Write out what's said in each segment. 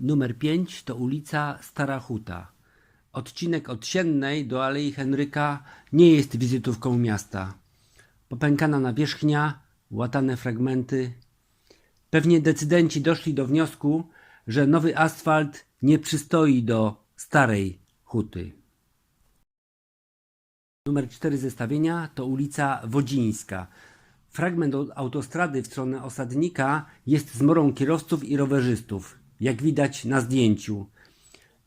Numer 5 to ulica Stara Huta. Odcinek od Siennej do Alei Henryka nie jest wizytówką miasta. Popękana nawierzchnia, łatane fragmenty. Pewnie decydenci doszli do wniosku, że nowy asfalt nie przystoi do starej huty. Numer 4 zestawienia to ulica Wodzińska. Fragment autostrady w stronę Osadnika jest zmorą kierowców i rowerzystów, jak widać na zdjęciu.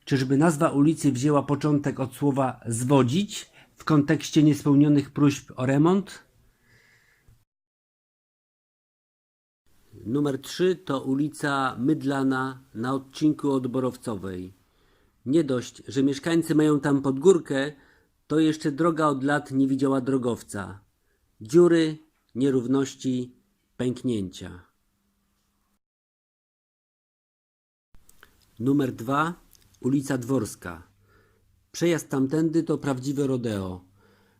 Czyżby nazwa ulicy wzięła początek od słowa zwodzić w kontekście niespełnionych próśb o remont? Numer 3 to ulica Mydlana na odcinku od Borowcowej. Nie dość, że mieszkańcy mają tam podgórkę, to jeszcze droga od lat nie widziała drogowca. Dziury, nierówności, pęknięcia. Numer 2 ulica Dworska. Przejazd tamtędy to prawdziwe rodeo.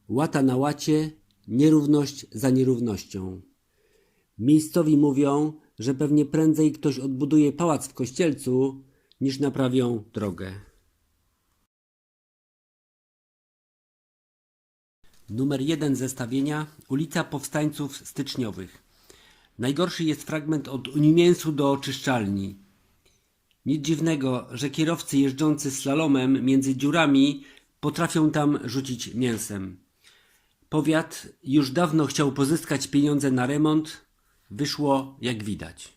Łata na łacie, nierówność za nierównością. Miejscowi mówią, że pewnie prędzej ktoś odbuduje pałac w Kościelcu, niż naprawią drogę. Numer jeden zestawienia ulica Powstańców Styczniowych. Najgorszy jest fragment od Unimięsu do oczyszczalni. Nic dziwnego, że kierowcy jeżdżący slalomem między dziurami potrafią tam rzucić mięsem. Powiat już dawno chciał pozyskać pieniądze na remont. Wyszło jak widać.